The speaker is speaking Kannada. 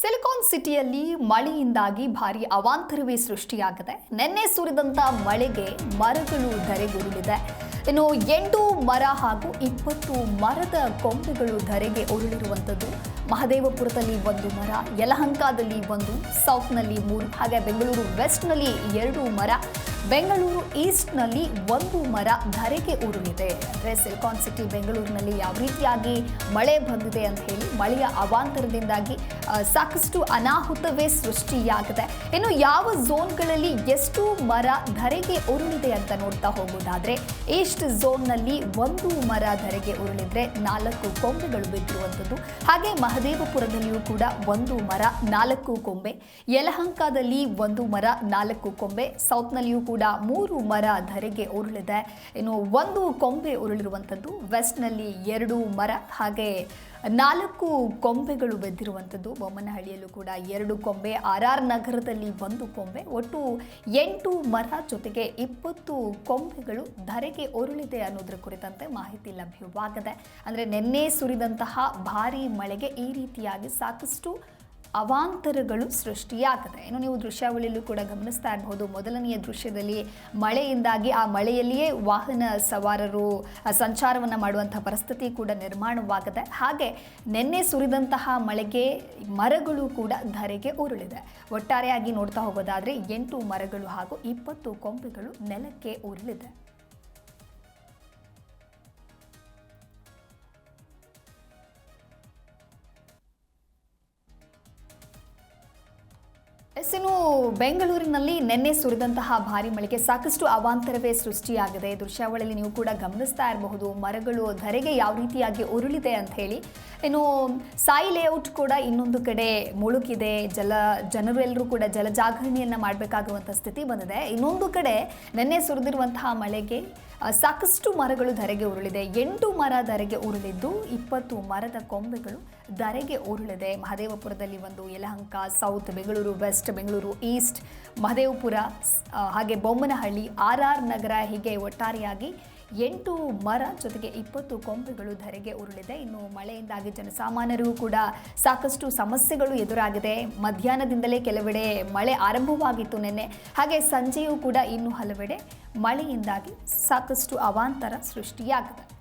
ಸಿಲಿಕಾನ್ ಸಿಟಿಯಲ್ಲಿ ಮಳೆಯಿಂದಾಗಿ ಭಾರಿ ಅವಾಂತರವೇ ಸೃಷ್ಟಿಯಾಗಿದೆ. ನಿನ್ನೆ ಸುರಿದಂತ ಮಳೆಗೆ ಮರಗಳು ಧರೆಗುರುಳಿದೆ. ಇನ್ನು ಎಂಟು ಮರ ಹಾಗೂ ಇಪ್ಪತ್ತು ಮರದ ಕೊಂಬೆಗಳು ಧರೆಗೆ ಉರುಳಿರುವಂಥದ್ದು. ಮಹದೇವಪುರದಲ್ಲಿ ಒಂದು ಮರ, ಯಲಹಂಕದಲ್ಲಿ ಒಂದು, ಸೌತ್ನಲ್ಲಿ ಮೂರು, ಹಾಗೆ ಬೆಂಗಳೂರು ವೆಸ್ಟ್ನಲ್ಲಿ ಎರಡು ಮರ. ಬೆಂಗಳೂರು ಈಸ್ಟ್ನಲ್ಲಿ ಒಂದು ಮರ ಧರೆಗೆ ಉರುಳಿದೆ ಅಂದರೆ ಸಿಲಿಕಾನ್ ಸಿಟಿ ಬೆಂಗಳೂರಿನಲ್ಲಿ ಯಾವ ರೀತಿಯಾಗಿ ಮಳೆ ಬಂದಿದೆ ಅಂತ ಹೇಳಿ ಮಳೆಯ ಅವಾಂತರದಿಂದಾಗಿ ಸಾಕಷ್ಟು ಅನಾಹುತವೇ ಸೃಷ್ಟಿಯಾಗಿದೆ. ಇನ್ನು ಯಾವ ಝೋನ್ಗಳಲ್ಲಿ ಎಷ್ಟು ಮರ ಧರೆಗೆ ಉರುಳಿದೆ ಅಂತ ನೋಡ್ತಾ ಹೋಗೋದಾದ್ರೆ, ಈಸ್ಟ್ ಝೋನ್ನಲ್ಲಿ ಒಂದು ಮರ ಧರೆಗೆ ಉರುಳಿದ್ರೆ ನಾಲ್ಕು ಕೊಂಬೆಗಳು ಬಿದ್ದಿರುವಂಥದ್ದು. ಹಾಗೆ ಮಹದೇವಪುರದಲ್ಲಿಯೂ ಕೂಡ ಒಂದು ಮರ ನಾಲ್ಕು ಕೊಂಬೆ, ಯಲಹಂಕದಲ್ಲಿ ಒಂದು ಮರ ನಾಲ್ಕು ಕೊಂಬೆ, ಸೌತ್ನಲ್ಲಿಯೂ ಮೂರು ಮರ ಧರೆಗೆ ಉರುಳಿದೆ. ಇನ್ನು ಒಂದು ಕೊಂಬೆ ಉರುಳಿರುವಂಥದ್ದು ವೆಸ್ಟ್ನಲ್ಲಿ ಎರಡು ಮರ, ಹಾಗೆ ನಾಲ್ಕು ಕೊಂಬೆಗಳು ಬೆದ್ದಿರುವಂಥದ್ದು. ಬೊಮ್ಮನಹಳ್ಳಿಯಲ್ಲೂ ಕೂಡ ಎರಡು ಕೊಂಬೆ, ಆರ್ ಆರ್ ನಗರದಲ್ಲಿ ಒಂದು ಕೊಂಬೆ, ಒಟ್ಟು ಎಂಟು ಮರ ಜೊತೆಗೆ ಇಪ್ಪತ್ತು ಕೊಂಬೆಗಳು ಧರೆಗೆ ಉರುಳಿದೆ ಅನ್ನೋದ್ರ ಕುರಿತಂತೆ ಮಾಹಿತಿ ಲಭ್ಯವಾಗಿದೆ, ಅಂದರೆ ನಿನ್ನೆ ಸುರಿದಂತಹ ಭಾರೀ ಮಳೆಗೆ ಈ ರೀತಿಯಾಗಿ ಸಾಕಷ್ಟು ಅವಾಂತರಗಳು ಸೃಷ್ಟಿಯಾಗಿದೆ ಇನ್ನು ನೀವು ದೃಶ್ಯಾವಳಿಯಲ್ಲೂ ಕೂಡ ಗಮನಿಸ್ತಾ ಇರಬಹುದು ಮೊದಲನೆಯ ದೃಶ್ಯದಲ್ಲಿ ಮಳೆಯಿಂದಾಗಿ ಆ ಮಳೆಯಲ್ಲಿಯೇ ವಾಹನ ಸವಾರರು ಸಂಚಾರವನ್ನು ಮಾಡುವಂತಹ ಪರಿಸ್ಥಿತಿ ಕೂಡ ನಿರ್ಮಾಣವಾಗಿದೆ, ಹಾಗೆ ನಿನ್ನೆ ಸುರಿದಂತಹ ಮಳೆಗೆ ಮರಗಳು ಕೂಡ ಧರೆಗೆ ಉರುಳಿದೆ. ಒಟ್ಟಾರೆಯಾಗಿ ನೋಡ್ತಾ ಹೋಗೋದಾದ್ರೆ ಎಂಟು ಮರಗಳು ಹಾಗೂ ಇಪ್ಪತ್ತು ಕೊಂಬೆಗಳು ನೆಲಕ್ಕೆ ಉರುಳಿದೆ. ಇನ್ನು ಬೆಂಗಳೂರಿನಲ್ಲಿ ನಿನ್ನೆ ಸುರಿದಂತಹ ಭಾರಿ ಮಳೆಗೆ ಸಾಕಷ್ಟು ಅವಾಂತರವೇ ಸೃಷ್ಟಿಯಾಗಿದೆ. ದೃಶ್ಯಾವಳಿಯಲ್ಲಿ ನೀವು ಕೂಡ ಗಮನಿಸ್ತಾ ಇರಬಹುದು, ಮರಗಳು, ಧರೆಗೆ ಯಾವ ರೀತಿಯಾಗಿ ಉರುಳಿದೆ ಅಂತ ಹೇಳಿ. ಇನ್ನು ಸಾಯಿ ಲೇಔಟ್ ಕೂಡ ಇನ್ನೊಂದು ಕಡೆ ಮುಳುಗಿದೆ. ಜಲ ಜನರು ಎಲ್ಲರೂ ಕೂಡ ಜಲಜಾಗರಣೆಯನ್ನು ಮಾಡಬೇಕಾಗುವಂಥ ಸ್ಥಿತಿ ಬಂದಿದೆ. ಇನ್ನೊಂದು ಕಡೆ ನಿನ್ನೆ ಸುರಿದಿರುವಂತಹ ಮಳೆಗೆ ಸಾಕಷ್ಟು ಮರಗಳು ಧರೆಗೆ ಉರುಳಿದೆ. ಎಂಟು ಮರ ಧರೆಗೆ ಉರುಳಿದ್ದು ಇಪ್ಪತ್ತು ಮರದ ಕೊಂಬೆಗಳು ಧರೆಗೆ ಉರುಳಿದೆ. ಮಹದೇವಪುರದಲ್ಲಿ ಒಂದು Yelahanka south Bengaluru west Bengaluru east Mahadevapura ಹಾಗೆ ಬೊಮ್ಮನಹಳ್ಳಿ, ಆರ್ ಆರ್ ನಗರ ಹೀಗೆ ಒಟ್ಟಾರೆಯಾಗಿ ಎಂಟು ಮರ ಜೊತೆಗೆ ಇಪ್ಪತ್ತು ಕೊಂಬೆಗಳು ಧರೆಗೆ ಉರುಳಿದೆ. ಇನ್ನು ಮಳೆಯಿಂದಾಗಿ ಜನಸಾಮಾನ್ಯರಿಗೂ ಕೂಡ ಸಾಕಷ್ಟು ಸಮಸ್ಯೆಗಳು ಎದುರಾಗಿದೆ. ಮಧ್ಯಾಹ್ನದಿಂದಲೇ ಕೆಲವೆಡೆ ಮಳೆ ಆರಂಭವಾಗಿತ್ತು ನಿನ್ನೆ. ಹಾಗೆ ಸಂಜೆಯೂ ಕೂಡ ಇನ್ನು ಹಲವೆಡೆ ಮಳೆಯಿಂದಾಗಿ ಸಾಕಷ್ಟು ಅವಾಂತರ ಸೃಷ್ಟಿಯಾಗಿದೆ.